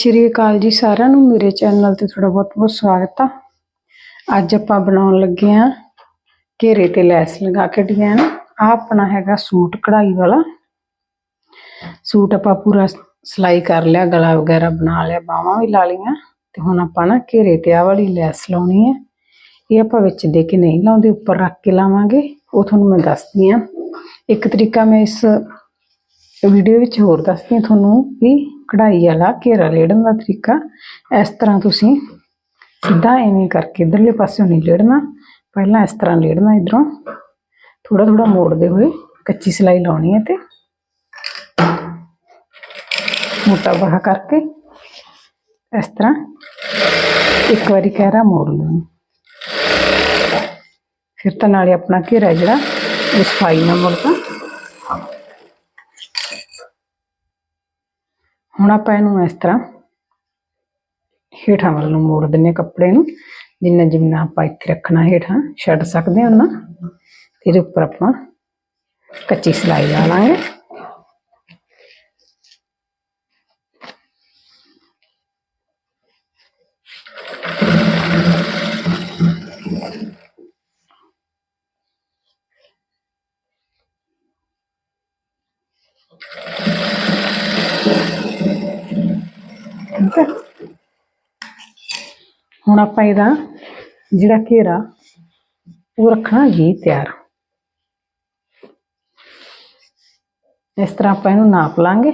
ਸ਼੍ਰੀ ਅਕਾਲ ਜੀ ਸਾਰਿਆਂ ਨੂੰ, ਮੇਰੇ ਚੈਨਲ ਤੇ ਤੁਹਾਡਾ ਬਹੁਤ ਬਹੁਤ ਸਵਾਗਤ ਆ। ਅੱਜ ਆਪਾਂ ਬਣਾਉਣ ਲੱਗੇ ਆ ਘੇਰੇ ਤੇ ਲੈਸ ਲਗਾ ਕੇ ਡਿਜ਼ਾਈਨ। ਆ ਆਪਣਾ ਹੈਗਾ ਸੂਟ ਕਢਾਈ ਵਾਲਾ। ਸੂਟ ਆਪਾਂ ਪੂਰਾ ਸਿਲਾਈ ਕਰ ਲਿਆ, ਗਲਾ ਵਗੈਰਾ ਬਣਾ ਲਿਆ, ਬਾਹਾਂ ਵੀ ਲਾ ਲਈਆਂ। ਤੇ ਹੁਣ ਆਪਾਂ ਨਾ ਘੇਰੇ ਤੇ ਆ ਵਾਲੀ ਲੈਸ ਲਾਉਣੀ ਹੈ ਇਹ ਆਪਾਂ ਵਿੱਚ ਦੇ ਕੇ ਨਹੀਂ ਲਾਉਂਦੇ, ਉੱਪਰ ਰੱਖ ਕੇ ਲਾਵਾਂਗੇ। ਉਹ ਤੁਹਾਨੂੰ ਮੈਂ ਦੱਸਦੀ ਆ। ਇੱਕ ਤਰੀਕਾ ਮੈਂ ਇਸ ਵੀਡੀਓ ਵਿੱਚ ਹੋਰ ਦੱਸਦੀ ਹਾਂ ਤੁਹਾਨੂੰ ਵੀ ਕਢਾਈ ਵਾਲਾ ਘੇਰਾ ਲੇੜਨ ਦਾ ਤਰੀਕਾ। ਇਸ ਤਰ੍ਹਾਂ ਤੁਸੀਂ ਸਿੱਧਾ ਐਵੇਂ ਕਰਕੇ ਇਧਰਲੇ ਪਾਸਿਓਂ ਨਹੀਂ ਲੇੜਨਾ, ਪਹਿਲਾਂ ਇਸ ਤਰ੍ਹਾਂ ਲੇੜਨਾ ਇਧਰੋਂ। ਥੋੜਾ ਥੋੜਾ ਮੋੜਦੇ ਹੋਏ ਕੱਚੀ ਸਿਲਾਈ ਲਾਉਣੀ ਹੈ ਤੇ ਮੋਟਾ ਬਾਹ ਕਰਕੇ ਇਸ ਤਰ੍ਹਾਂ ਇੱਕ ਵਾਰੀ ਕਹਿਰਾ ਮੋੜ ਲਓ। ਫਿਰ ਤਾਂ ਨਾਲੇ ਆਪਣਾ ਘੇਰਾ ਜਿਹੜਾ, ਉਹ ਸਫ਼ਾਈ ਨਾਲ ਮੁੜਦਾ। ਹੁਣ ਆਪਾਂ ਇਹਨੂੰ ਇਸ ਤਰ੍ਹਾਂ ਹੇਠਾਂ ਵੱਲ ਨੂੰ ਮੋੜ ਦਿੰਨੇ ਹਾਂ ਕੱਪੜੇ ਨੂੰ, ਜਿੰਨਾ ਜਿੰਨਾ ਆਪਾਂ ਇੱਥੇ ਰੱਖਣਾ ਹੇਠਾਂ, ਛੱਡ ਸਕਦੇ ਹਾਂ ਨਾ ਇਹਦੇ ਉੱਪਰ ਆਪਾਂ ਕੱਚੀ ਸਿਲਾਈ ਲਾ ਲਾਂਗੇ। ਠੀਕ ਹੈ ਹੁਣ ਆਪਾਂ ਇਹਦਾ ਜਿਹੜਾ ਘੇਰਾ ਉਹ ਰੱਖਣਾ ਜੀ ਤਿਆਰ ਇਸ ਤਰ੍ਹਾਂ ਆਪਾਂ ਇਹਨੂੰ ਨਾਪ ਲਾਂਗੇ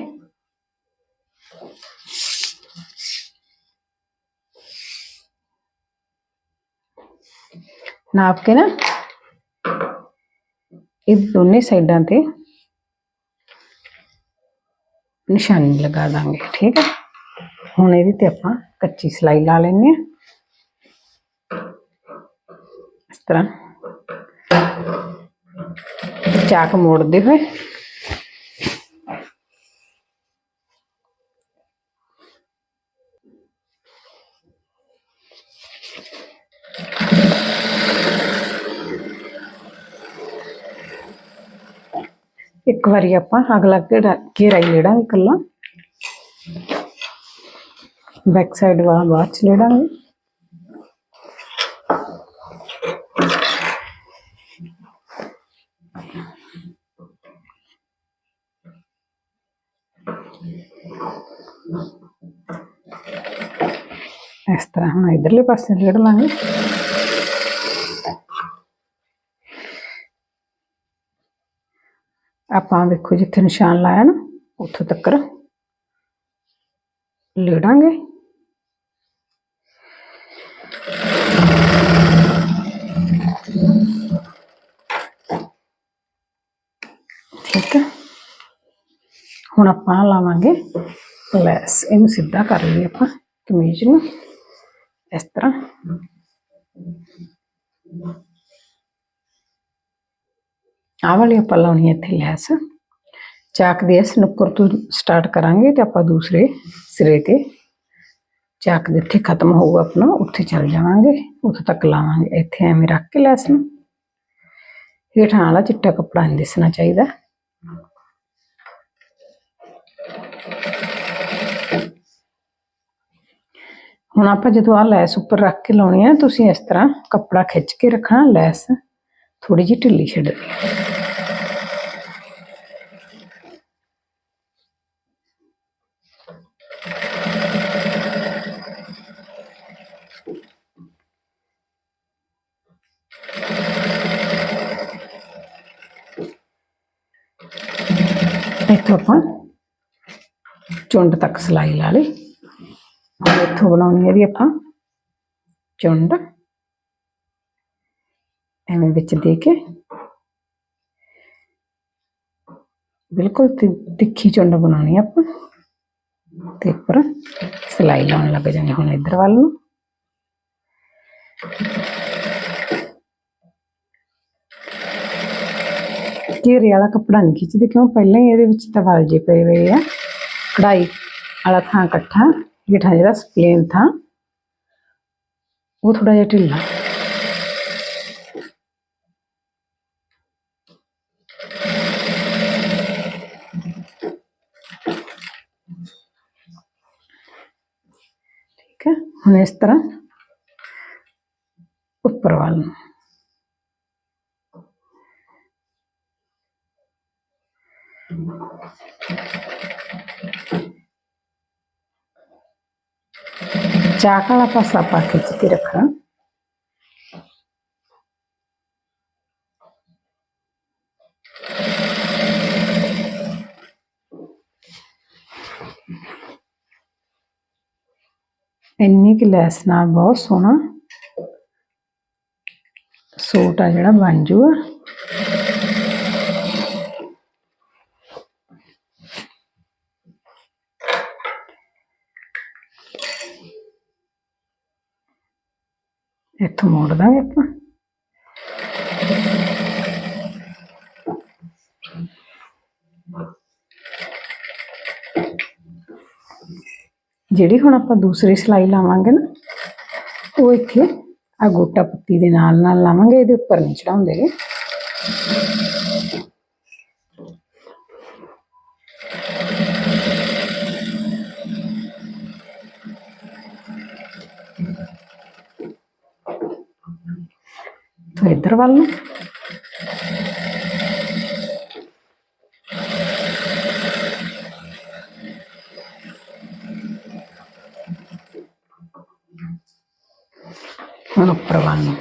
ਨਾਪ ਕੇ ਨਾ ਇਹ ਦੋਨੇ ਸਾਈਡਾਂ ਤੇ ਨਿਸ਼ਾਨੀ ਲਗਾ ਦਾਂਗੇ ਠੀਕ ਹੈ ਹੁਣ ਇਹਦੇ ਤੇ ਆਪਾਂ ਕੱਚੀ ਸਿਲਾਈ ਲਾ ਲੈਂਦੇ ਹਾਂ ਇਸ ਤਰ੍ਹਾਂ ਚਾਕ ਮੋੜਦੇ ਹੋਏ ਇੱਕ ਵਾਰੀ ਆਪਾਂ ਅਗਲਾ ਘੇਰਾ ਘੇਰਾ ਹੀ ਲੈੜਾਂਗੇ ਇਕੱਲਾ ਬੈਕ ਸਾਈਡ ਵਾਲਾ ਬਾਅਦ ਚ ਲੈੜਾਂਗੇ ਇਸ ਤਰ੍ਹਾਂ ਹੁਣ ਇਧਰਲੇ ਪਾਸੇ ਲੇੜ ਲਾਂਗੇ ਆਪਾਂ ਵੇਖੋ ਜਿੱਥੇ ਨਿਸ਼ਾਨ ਲਾਇਆ ਨਾ ਉੱਥੋਂ ਤੱਕ ਲੇੜਾਂਗੇ ਠੀਕ ਹੈ। ਹੁਣ ਆਪਾਂ ਲਾਵਾਂਗੇ ਲੈਸ। ਇਹਨੂੰ ਸਿੱਧਾ ਕਰ ਲਈਏ ਆਪਾਂ ਕਮੀਜ਼ ਨੂੰ। ਇਸ ਤਰ੍ਹਾਂ। ਆਹ ਵਾਲੀ ਆਪਾਂ ਲਾਉਣੀ ਹੈ ਇੱਥੇ ਲੈਸ। ਚਾਕ ਦੇ ਇਸ ਨੁੱਕਰ ਤੋਂ ਸਟਾਰਟ ਕਰਾਂਗੇ ਤੇ ਆਪਾਂ ਦੂਸਰੇ ਸਿਰੇ ਤੇ ਚਾਕ ਦੇ ਇੱਥੇ ਖਤਮ ਹੋਊਗਾ ਆਪਣਾ। ਉੱਥੇ ਚੱਲ ਜਾਵਾਂਗੇ। ਉੱਥੇ ਤੱਕ ਲਾਵਾਂਗੇ। ਇੱਥੇ ਐਵੇਂ ਰੱਖ ਕੇ ਲੈਸ ਨੂੰ। ਹੇਠਾਂ ਵਾਲਾ ਚਿੱਟਾ ਕੱਪੜਾ ਨਹੀਂ ਦਿਸਣਾ ਚਾਹੀਦਾ। ਹੁਣ ਆਪਾਂ ਜਦੋਂ ਆ ਲੈਸ ਉੱਪਰ ਰੱਖ ਕੇ ਲਾਉਣੀ ਹੈ ਤੁਸੀਂ ਇਸ ਤਰ੍ਹਾਂ ਕੱਪੜਾ ਖਿੱਚ ਕੇ ਰੱਖਣਾ ਲੈਸ ਥੋੜੀ ਜਿਹੀ ਢਿੱਲੀ ਛੱਡਣੀ ਇੱਥੋਂ ਆਪਾਂ ਚੁੰਡ ਤੱਕ ਸਿਲਾਈ ਲਾ ਲਈ ਹੁਣ ਇੱਥੋਂ ਬਣਾਉਣੀ ਹੈ ਵੀ ਆਪਾਂ। ਚੁੰਡ। ਐਵੇਂ ਵਿੱਚ ਦੇ ਕੇ। ਬਿਲਕੁਲ ਤਿੱਖੀ ਚੁੰਡ ਬਣਾਉਣੀ ਆਪਾਂ। ਤੇ ਉੱਪਰ ਸਿਲਾਈ ਲਾਉਣ ਲੱਗ ਜਾਂਗੇ ਹੁਣ ਇੱਧਰ ਵੱਲ ਨੂੰ। ਘੇਰੇ ਵਾਲਾ ਕੱਪੜਾ ਨਹੀਂ ਖਿੱਚਦੇ, ਕਿਉਂ? ਪਹਿਲਾਂ ਹੀ ਇਹਦੇ ਵਿੱਚ ਤਾਂ ਵਲ ਜੇ ਪਏ ਹੋਏ ਆ। ਕਢਾਈ ਵਾਲਾ ਥਾਂ ਇਕੱਠਾ। ਹੇਠਾਂ ਜਿਹੜਾ ਸਪਲੇਨ ਥਾਂ, ਉਹ ਥੋੜਾ ਜਿਹਾ ਢਿੱਲਾ। ਹੁਣ ਇਸ ਤਰ੍ਹਾਂ ਉੱਪਰ ਵੱਲ ਨੂੰ। ਚਾਕ ਵਾਲਾ ਪਾਸਾ ਪਾ ਕੇ ਖਿੱਚ ਇੰਨੀ ਕਿ ਲੈਸ ਨਾਲ ਬਹੁਤ ਸੋਹਣਾ ਸੂਟ ਆ ਜਿਹੜਾ ਬਣ ਜੂਗਾ ਇੱਥੋਂ ਮੋੜ ਦਾਂਗੇ ਆਪਾਂ। ਜਿਹੜੀ ਹੁਣ ਆਪਾਂ ਦੂਸਰੀ ਸਿਲਾਈ ਲਾਵਾਂਗੇ ਨਾ, ਉਹ ਇੱਥੇ ਆ ਗੋਟਾ ਪੱਤੀ ਦੇ ਨਾਲ ਨਾਲ ਲਾਵਾਂਗੇ, ਇਹਦੇ ਉੱਪਰ ਨਹੀਂ ਚੜਾਉਂਦੇ। సో ఇద్దరు వాళ్ళు అనుప్రవాణం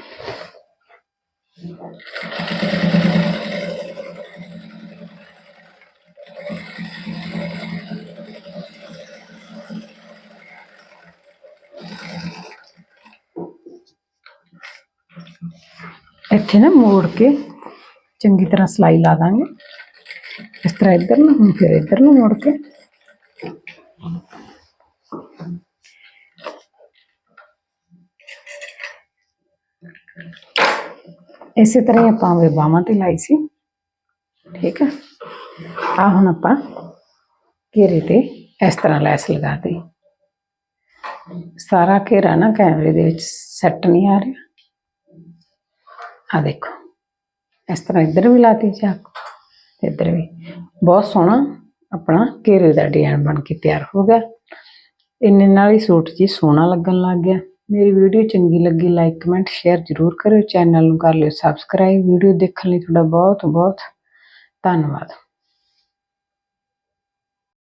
ਇੱਥੇ ਨਾ ਮੋੜ ਕੇ ਚੰਗੀ ਤਰ੍ਹਾਂ ਸਲਾਈ ਲਾ ਦਾਂਗੇ ਇਸ ਤਰ੍ਹਾਂ ਇੱਧਰ ਨੂੰ ਹੁਣ ਫਿਰ ਇੱਧਰ ਨੂੰ ਮੋੜ ਕੇ ਇਸੇ ਤਰ੍ਹਾਂ ਹੀ ਆਪਾਂ ਵੇ ਬਾਹਾਂ ਤੇ ਲਾਈ ਸੀ ਠੀਕ ਹੈ ਆ ਹੁਣ ਆਪਾਂ ਘੇਰੇ ਤੇ ਇਸ ਤਰ੍ਹਾਂ ਲੈਸ ਲਗਾਤੀ ਸਾਰਾ ਘੇਰਾ ਨਾ ਕੈਮਰੇ ਦੇ ਵਿੱਚ ਸੈੱਟ ਨਹੀਂ ਆ ਰਿਹਾ ਆ ਦੇਖੋ, ਇਸ ਤਰ੍ਹਾਂ ਇੱਧਰ ਵੀ ਲਾਤੀ ਚਾਕ ਤੇ ਇੱਧਰ ਵੀ। ਬਹੁਤ ਸੋਹਣਾ ਆਪਣਾ ਘੇਰੇ ਦਾ ਡਿਜ਼ਾਈਨ ਬਣ ਕੇ ਤਿਆਰ ਹੋ ਗਿਆ। ਇੰਨੇ ਨਾਲ ਹੀ ਸੂਟ ਜੀ ਸੋਹਣਾ ਲੱਗਣ ਲੱਗ ਗਿਆ। ਮੇਰੀ ਵੀਡੀਓ ਚੰਗੀ ਲੱਗੀ ਲਾਈਕ ਕਮੈਂਟ ਸ਼ੇਅਰ ਜ਼ਰੂਰ ਕਰਿਓ। ਚੈਨਲ ਨੂੰ ਕਰ ਲਿਓ ਸਬਸਕ੍ਰਾਈਬ ਵੀਡੀਓ ਦੇਖਣ ਲਈ ਤੁਹਾਡਾ ਬਹੁਤ ਬਹੁਤ ਧੰਨਵਾਦ।